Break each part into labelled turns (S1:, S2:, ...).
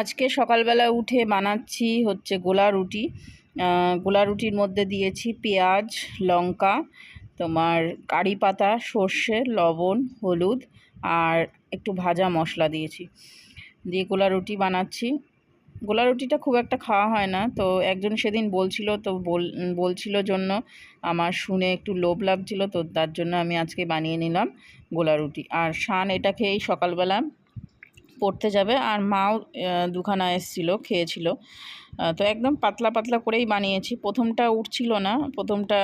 S1: আজকে সকালবেলা উঠে বানাচ্ছি হচ্ছে গোলা রুটি। গোলা রুটির মধ্যে দিয়েছি পেঁয়াজ, লঙ্কা, তোমার কারি পাতা, সর্ষে, লবণ, হলুদ আর একটু ভাজা মশলা দিয়েছি। দিয়ে গোলা রুটি বানাচ্ছি। গোলা রুটিটা খুব একটা খাওয়া হয় না, তো একজন সেদিন বলছিল, তো বল, বলছিল জন্য আমার শুনে একটু লোভ লাগছিল, তো তার জন্য আমি আজকে বানিয়ে নিলাম গোলা রুটি। আর শান এটা খেয়েই সকালবেলা পড়তে যাবে। আর মাও দুখানা এসেছিল, খেয়েছিল। তো একদম পাতলা পাতলা করেই বানিয়েছি। প্রথমটা উঠছিল না, প্রথমটা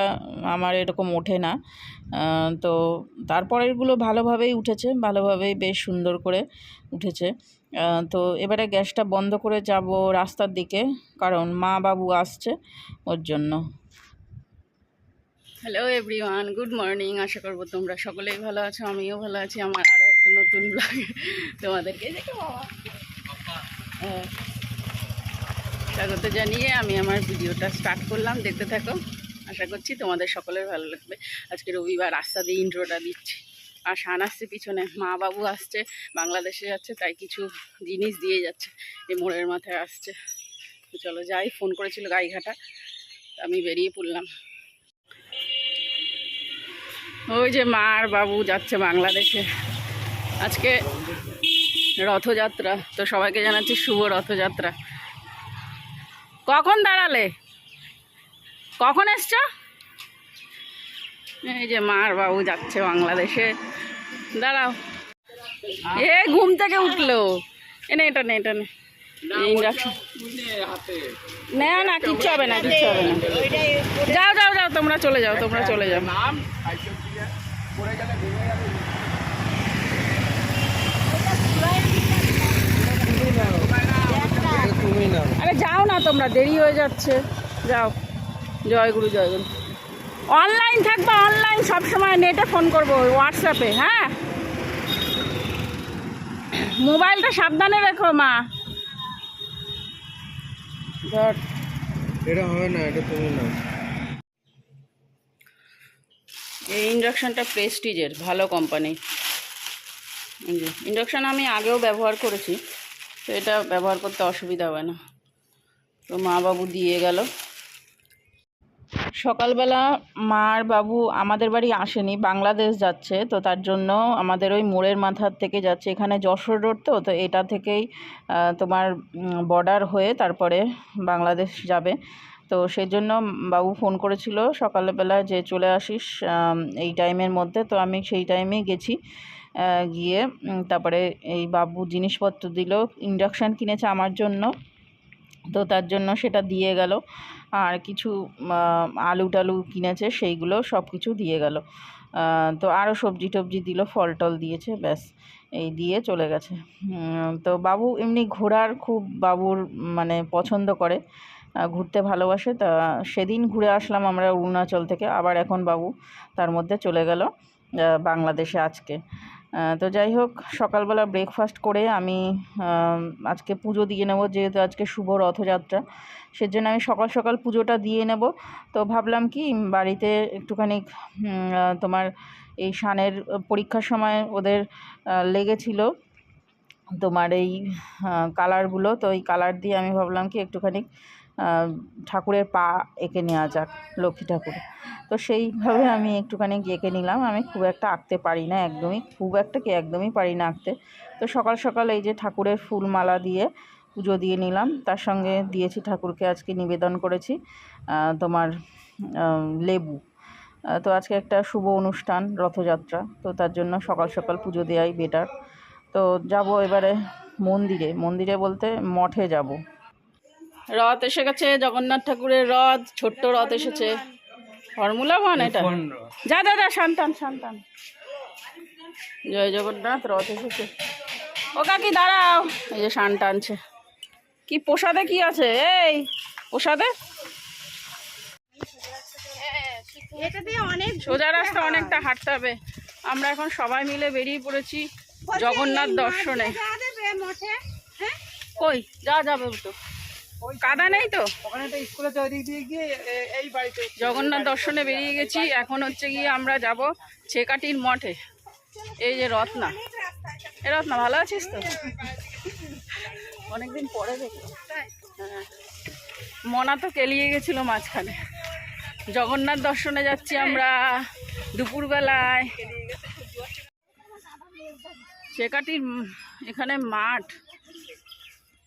S1: আমার এরকম ওঠে না। তো তারপরেরগুলো ভালোভাবেই উঠেছে, ভালোভাবেই বেশ সুন্দর করে উঠেছে। তো এবারে গ্যাসটা বন্ধ করে যাব রাস্তার দিকে, কারণ মা বাবু আসছে ওর জন্য। হ্যালো এভরিওয়ান গুড মর্নিং আশা করব তোমরা সকলেই ভালো আছো, আমিও ভালো আছি, আমার আরও একটা নতুন ব্লগে তোমাদেরকে। হ্যাঁ। স্বাগত জানিয়ে আমি আমার ভিডিওটা স্টার্ট করলাম। দেখতে থাকো। আশা করছি তোমাদের সকলের ভালো লাগবে। আজকে রবিবার, রাস্তা দিয়ে ইন্ট্রোটা দিচ্ছি। আর শান আসছে পিছনে। মা বাবু আসছে, বাংলাদেশে যাচ্ছে, তাই কিছু জিনিস দিয়ে যাচ্ছে। এই মোড়ের মাথায় আসছে। চলো যাই ফোন করেছিল গাইঘাটা। আমি বেরিয়ে পড়লাম। ওই যে মা আর বাবু যাচ্ছে বাংলাদেশে। আজকে রথযাত্রা। তো সবাইকে জানাচ্ছি শুভ রথযাত্রা। কখন দাঁড়ালে? কখন এসছ? এই যে মার বাবু যাচ্ছে বাংলাদেশে। দাঁড়াও। এ, ঘুম থেকে উঠল। এনে এটা নে এটা নে। না না, কিচ্ছু হবে না, কিচ্ছু হবে না। যাও যাও যাও, তোমরা চলে যাও, তোমরা চলে যাও
S2: তুমি না
S1: আরে যাও না তোমরা দেরি হয়ে যাচ্ছে। যাও। জয়গুরু জয়গুরু অনলাইন থাকবে অনলাইন সবসময় নেটে ফোন করব হোয়াটসঅ্যাপে হ্যাঁ? মোবাইলটা সাবধানে রেখো মা।
S2: এটা হবে না এটা তুমি না
S1: এই ইন্ডাকশানটা প্রেস্টিজের ভালো কোম্পানি। ইন্ডাকশান আমি আগেও ব্যবহার করেছি তো এটা ব্যবহার করতে অসুবিধা হয় না। তো মা বাবু দিয়ে গেল। সকালবেলা মা আর বাবু আমাদের বাড়ি আসেনি, বাংলাদেশ যাচ্ছে, তো তার জন্য আমাদের ওই মোড়ের মাথার থেকে যাচ্ছে। এখানে যশোর রোড তো তো এটা থেকেই তোমার বর্ডার হয়ে তারপরে বাংলাদেশ যাবে। তো সেই জন্য বাবু ফোন করেছিল, সকালবেলা যে চলে আসিস এই টাইমের মধ্যে। তো আমি সেই টাইমেই গেছি গিয়ে তারপরে এই বাবু জিনিসপত্র দিল ইন্ডাকশান কিনেছে আমার জন্য। তো তার জন্য সেটা দিয়ে গেল। আর কিছু আলু টালু কিনেছে, সেইগুলো সব কিছু দিয়ে গেল। তো আরও সবজি টবজি দিল ফল টল দিয়েছে, ব্যাস, এই দিয়ে চলে গেছে। তো বাবু এমনি ঘোরার খুব বাবুর মানে পছন্দ করে। ঘুরতে ভালোবাসে, তা সেদিন ঘুরে আসলাম আমরা অরুণাচল থেকে, আবার এখন বাবু তার মধ্যে চলে গেল বাংলাদেশে আজকে। তো যাই হোক, সকালবেলা ব্রেকফাস্ট করে আমি আজকে পুজো দিয়ে নেব, যেহেতু আজকে শুভ রথযাত্রা, সেজন্য আমি সকাল সকাল পুজোটা দিয়ে নেব। তো ভাবলাম কি, বাড়িতে একটুখানি তোমার এই শানের পরীক্ষার সময় ওদের লেগেছিল তোমার এই কালারগুলো তো এই কালার দিয়ে আমি ভাবলাম কি একটুখানি ঠাকুরের পা এঁকে নেওয়া যাক, লক্ষ্মী ঠাকুর। তো সেইভাবে আমি একটুখানি এঁকে নিলাম। আমি খুব একটা আঁকতে পারি না একদমই, খুব একটা কি একদমই পারি না আঁকতে। তো সকাল সকাল এই যে ঠাকুরের ফুল মালা দিয়ে পুজো দিয়ে নিলাম, তার সঙ্গে দিয়েছি ঠাকুরকে আজকে নিবেদন করেছি তোমার লেবু। তো আজকে একটা শুভ অনুষ্ঠান, রথযাত্রা। তো তার জন্য সকাল সকাল পুজো দেওয়াই বেটার তো যাব এবারে মন্দিরে। মন্দিরে বলতে মঠে যাব। রথ এসে গেছে জগন্নাথ ঠাকুরের রথ ছোট্ট রথ এসেছে। ফর্মুলা ওয়ান এটা। যা দাদা শান্তান শান্তান জয় জগন্নাথ রথ এসেছে। ও কাকি দাঁড়াও। এই যে সান টানছে। কি প্রসাদে কি আছে? এই প্রসাদে?
S3: অনেক
S1: সোজা রাস্তা অনেকটা হাঁটতে হবে। আমরা এখন সবাই মিলে বেরিয়ে পড়েছি জগন্নাথ দর্শনে।
S3: যা হ্যাঁ?
S1: কই? যা যাবে তো। কাদা নেই তো?
S2: ওখানে তো স্কুলে তো দিয়ে গিয়ে এ- এই বাড়িতে
S1: জগন্নাথ দর্শনে বেরিয়ে গেছি। এখন হচ্ছে গিয়ে আমরা যাব ছেকাটির মঠে। এই যে রত্না। এ রত্না ভালো আছিস তো? অনেকদিন পরে দেখলাম। হ্যাঁ। মনা তো কেলিয়ে গেছিল মাঝখানে। জগন্নাথ দর্শনে যাচ্ছি আমরা দুপুরবেলায়। চেকাটির উম এখানে মাঠ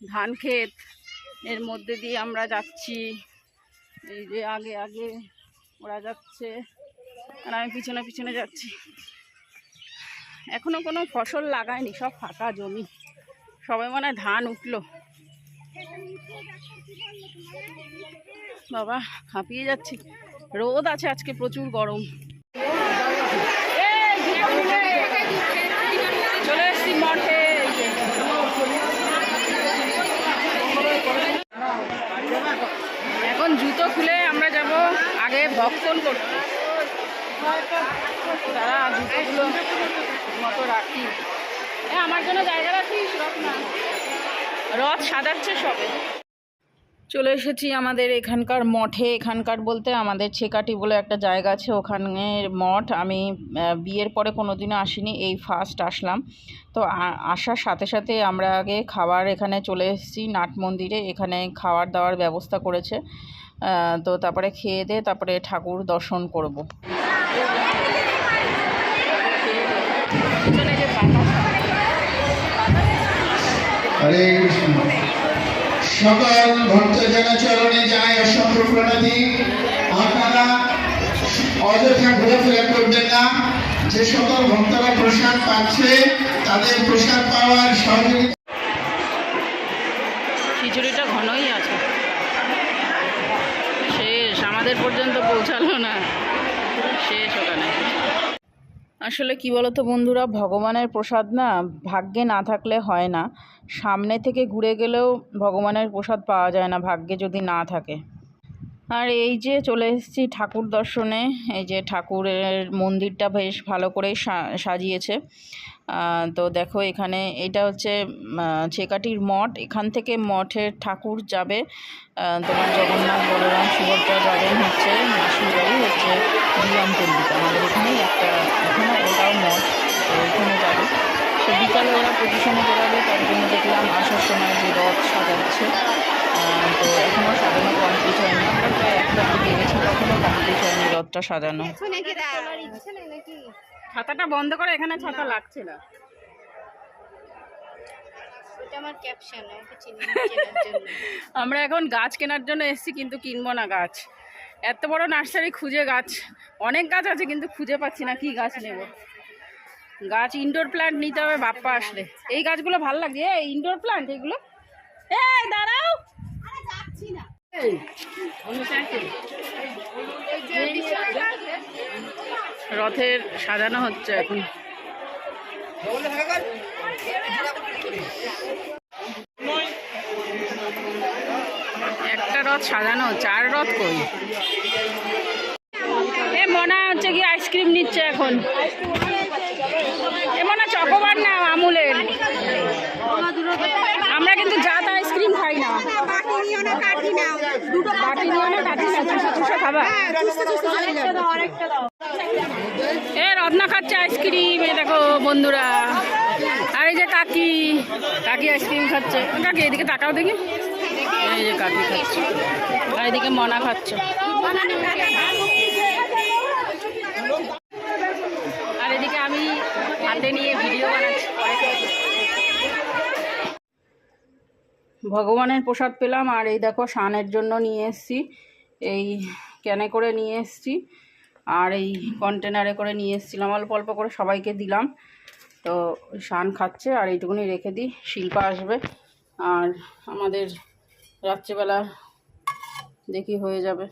S1: ধান ক্ষেত। এর মধ্যে দিয়ে আমরা যাচ্ছি। এই যে আগে আগে ওরা যাচ্ছে আর আমি পিছনে পিছনে যাচ্ছি। এখনও কোনো ফসল লাগায়নি, সব ফাঁকা জমি। সবাই মনে ধান উঠল। বাবা হাঁপিয়ে যাচ্ছি। রোদ আছে আজকে প্রচুর গরম। চলে এসছি মঠে এই যে। এখন জুতো খুলে আমরা যাব আগে ভক্ষণ করতে। তারা জুতোগুলো মতো রাখি। আমার জন্য জায়গা রাখিস? রথ না। রথ সাজাচ্ছে সবে। চলে এসেছি আমাদের এখানকার মঠে। এখানকার বলতে আমাদের ছেকাটি বলে একটা জায়গা আছে, ওখানের মঠ। আমি বিয়ের পরে কোনোদিনও আসিনি, এই ফার্স্ট আসলাম। তো আসার সাথে সাথে আমরা আগে খাবার এখানে চলে এসেছি, নাট মন্দিরে। এখানে খাওয়ার দাওয়ার ব্যবস্থা করেছে। তো তারপরে খেয়ে দিয়ে তারপরে ঠাকুর দর্শন করব।
S4: হরে কৃষ্ণ। সকল ভক্তজন চরণে যায় অসংখ্য প্রণতি আপনারা অযথা ঘোরাফেরা করবেন না। যে সকল ভক্তরা প্রসাদ পাচ্ছে, তাদের প্রসাদ পাওয়ার সহযোগিতা
S1: খিচুড়িটা ঘনই আছে। শেষ, আমাদের পর্যন্ত পৌঁছালো না। আসলে কি বলতো বন্ধুরা, ভগবানের প্রসাদ না ভাগ্যে না থাকলে হয় না। সামনে থেকে ঘুরে গেলেও ভগবানের প্রসাদ পাওয়া যায় না, ভাগ্যে যদি না থাকে। আর এই যে চলে এসেছি ঠাকুর দর্শনে, এই যে ঠাকুরের মন্দিরটা বেশ ভালো করেই সাজিয়েছে। তো দেখো এখানে এটা হচ্ছে ছেকাটির মঠ। এখান থেকে মঠের ঠাকুর যাবে। তোমার জগন্নাথ, বলরাম, সুভদ্রা যাবেন হচ্ছে মাসির বাড়ি হচ্ছে বিরামপল্লিতে আমাদের এখানেই একটা, এখানে ওটাও মঠ, তো ওইখানে যাবে। তো বিকালে ওরা পজিশনে বেরোবে তার জন্য দেখলাম আসার সময় যে রথ সাজাচ্ছে। তো এখনও সাজানো। কমপ্লিট হয়নি আমরা প্রায় একটা দিকে গেছি তখনও কমপ্লিট হয়নি রথটা সাজানো
S3: পেছনে কি তোলার ইচ্ছে নেই নাকি
S1: ছাতাটা বন্ধ করে এখানে ছাতা লাগছে না
S3: আমার ক্যাপশন আমাকে চিনি চেনার জন্য।
S1: আমরা এখন গাছ কেনার জন্য এসেছি কিন্তু কিনবো না গাছ। এত বড় নার্সারি খুঁজে গাছ। অনেক গাছ আছে কিন্তু খুঁজে পাচ্ছি না কি গাছ নেব। গাছ ইনডোর প্ল্যান্ট নিতে হবে বাপ্পা আসলে। এই গাছগুলো ভালো লাগে ইনডোর প্ল্যান্ট এগুলো। এ দাঁড়াও!
S3: না
S1: রথের সাজানো হচ্ছে এখন। একটা রথ সাজানো চার রথ কই? এ, মনে হচ্ছে কি আইসক্রিম নিচ্ছে এখন। এ, মনে চকোবার না আমুলের। আমরা কিন্তু যা তা আইসক্রিম খাই না।
S3: বাটি নিও না কাঠি
S1: না চুষে চুষে খাবা এ, রত্না খাচ্ছে আইসক্রিম এ দেখো বন্ধুরা। আর এই যে কাকি কাকি আইসক্রিম খাচ্ছে। কাকি, এদিকে তাকাও দেখি। এই যে কাকি খাচ্ছে। আর এদিকে মনা খাচ্ছে আর এদিকে আমি হাতে নিয়ে ভিডিও বানাচ্ছি ভগবানের প্রসাদ পেলাম আর এই দেখো শানের জন্য নিয়ে এসেছি। এই ক্যানে করে নিয়ে এসেছি আর এই কন্টেনারে করে নিয়ে এসেছিলাম। অল্প অল্প করে সবাইকে দিলাম। তো শান খাচ্ছে আর এইটুকুনি রেখে দিই। শিল্পা আসবে আর আমাদের রাত্রিবেলা দেখি হয়ে যাবে।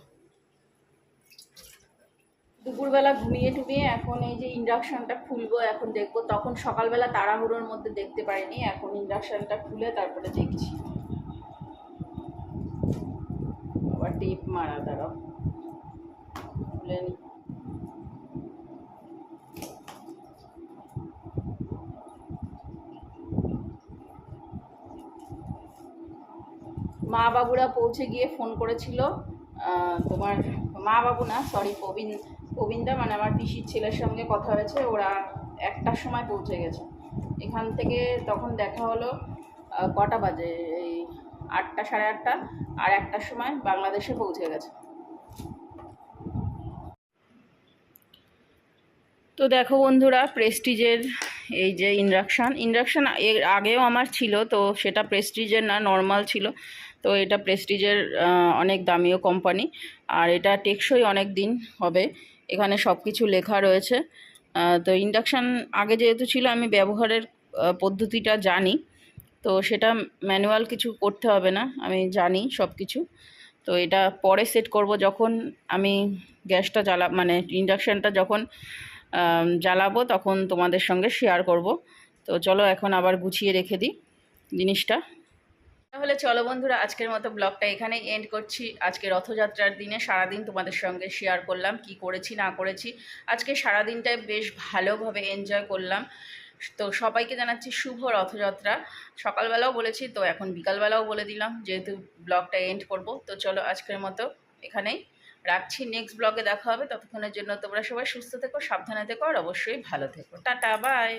S1: দুপুরবেলা ঘুমিয়ে টুমিয়ে এখন এই যে ইন্ডাকশানটা খুলবো, এখন দেখব। তখন সকালবেলা তাড়াহুড়োর মধ্যে দেখতে পারিনি। এখন ইন্ডাকশানটা খুলে তারপরে দেখছি আবার টিপ মারা দাঁড়াও মা বাবুরা পৌঁছে গিয়ে ফোন করেছিল তোমার মা বাবু না সরি প্রবীণ, প্রবীণদা মানে আমার পিসির ছেলের সঙ্গে কথা হয়েছে, ওরা একটার সময় পৌঁছে গেছে। এখান থেকে তখন দেখা হলো কটা বাজে? এই আটটা সাড়ে আটটা আর একটার সময় বাংলাদেশে পৌঁছে গেছে। তো দেখো বন্ধুরা, প্রেস্টিজের এই যে ইন্ডাকশান ইন্ডাকশান এর আগেও আমার ছিল, তো সেটা প্রেস্টিজের না, নর্মাল ছিল। তো এটা প্রেস্টিজের অনেক দামিও কোম্পানি, আর এটা টেকসই অনেক দিন হবে। এখানে সব কিছু লেখা রয়েছে। তো ইন্ডাকশান আগে যেহেতু ছিল, আমি ব্যবহারের পদ্ধতিটা জানি। তো সেটা ম্যানুয়াল কিছু করতে হবে না, আমি জানি সব কিছু তো এটা পরে সেট করব যখন আমি গ্যাসটা জ্বালা মানে ইন্ডাকশানটা যখন জ্বালাবো তখন তোমাদের সঙ্গে শেয়ার করব। তো চলো এখন আবার গুছিয়ে রেখে দিই জিনিসটা। তাহলে চলো বন্ধুরা, আজকের মতো ব্লগটা এখানেই এন্ড করছি। আজকে রথযাত্রার দিনে সারাদিন তোমাদের সঙ্গে শেয়ার করলাম, কি করেছি, না করেছি। আজকে সারাদিনটাই বেশ ভালোভাবে এনজয় করলাম। তো সবাইকে জানাচ্ছি শুভ রথযাত্রা। সকালবেলাও বলেছি, তো এখন বিকালবেলাও বলে দিলাম যেহেতু ব্লগটা এন্ড করব। তো চলো আজকের মতো এখানেই রাখছি। নেক্সট ব্লগে দেখা হবে। ততক্ষণের জন্য তোমরা সবাই সুস্থ থেকো, সাবধানে থেকো, আর অবশ্যই ভালো থেকো। Tata bye